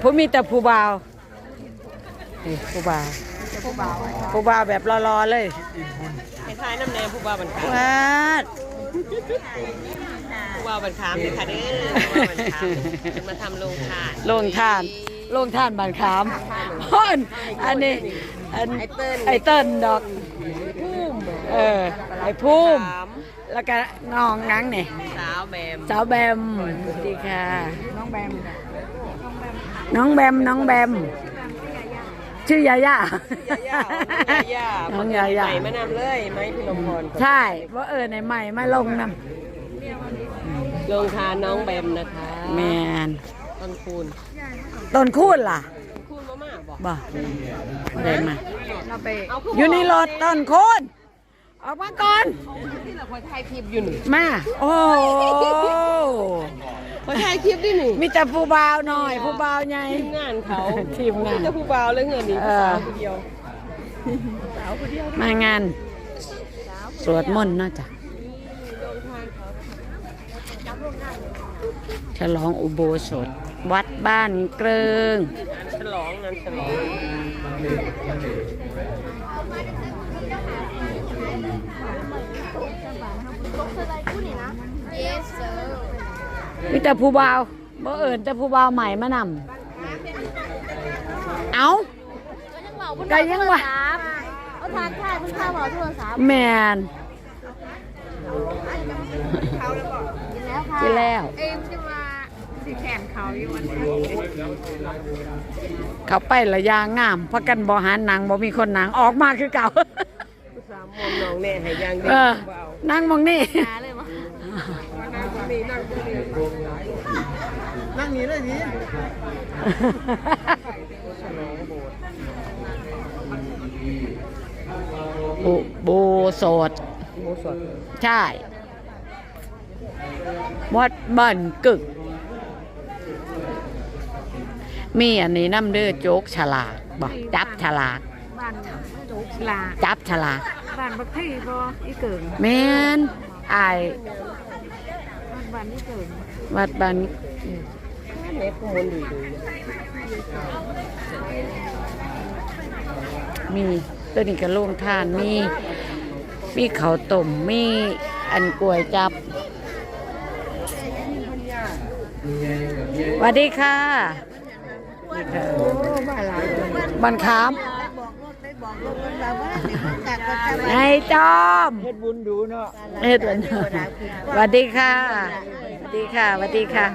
ผู้มีแต่ผู้บ่าวนี่ผู้บ่าวผู้บ่าวแบบรอๆเลยคล้ายๆน้ำแนมผู้บ่าวบันขามวาดผู้บ่าวบันขามเลยค่ะเด้อผู้บ่าวบันขามจะมาทำโรงทานโรงทานโรงทานบานขามพ่อนอันนี้อันไอเติ้ลดอกพุ่มเออไอพุ่มขามแล้วก็น้องนังนี่สาวแบมสาวแบมสวัสดีค่ะ น้องแบม น้องแบมน้องแบม ชื่อยาย่า ย่าย่าน้องยาย่า ใหม่มานำเลยไหมพี่ลมพรใช่ว่าเออในใหม่มาลงนโรงทานน้องแบมนะคะำแมนต้นคูณต้นคูณล่ะคูณมาม่าบอกบ่ได้มาเราไปเอาอยู่ในรถต้นคูณออกมาก่อนที่เราคอยถ่ายคลิปอยู่นี่มาโอ้โหคอย ถ่ายคลิปดิหนี่มีแต่ผู้บ่าวหน่อย ผู้บ่าวใหญ่ ทีมงานเขาทีมงาน จะผู้บ่าวเลยเงินนี่เอผู้อสาวคนเดียวมางาน สวดมนต์เนาะจ้ะฉลองอุโบสถ วัดบ้านเกริงฉลองนั้นฉลอง มีแต่ผู้บ่าวบ่เอิญแต่ผู้บ่าวใหม่มานำเอาก็ยังว่าเอาทานข้าวเพิ่งข้าวเอาโทรศัพท์แมนกินแล้วค่ะกินแล้วเอ็มจะมาสีแขนเขาอยู่วันนี้เขาไประยางงามเพราะกันบ่หารหนังบ่มีคนหนังออกมาคือเก่าผู้สามมองน้องแน่ให้ยังดีเออผู้บ่าวนั่งมองนี่หาเลยมั้ง นั่งตรงนี้นั่งตรงนี้นั่งนี้เลยนี่อุโบสถโมสดใช่ วัดบ้านกึก มีอันนี้น้ำเด้อโจ๊กฉลากบอกจับฉลาก บ้านโจ๊กลาจับฉลาก บ้านบักไทยบ่อีเกิงแมนอาย บ้านบ้านอีเกิงวัดบ้านเน็ตข้อมูลดีดูมีตัวนี้ก็โล่งทานมีมีเขาต้มมีอันกล้วยจับสวัสดีค่ะบันขาม ไอ้จอมเฮ็ดบุญดูเนาะเฮ็ดวันสวัสดีค่ะสวัสดีค่ะสวัสดีค่ะ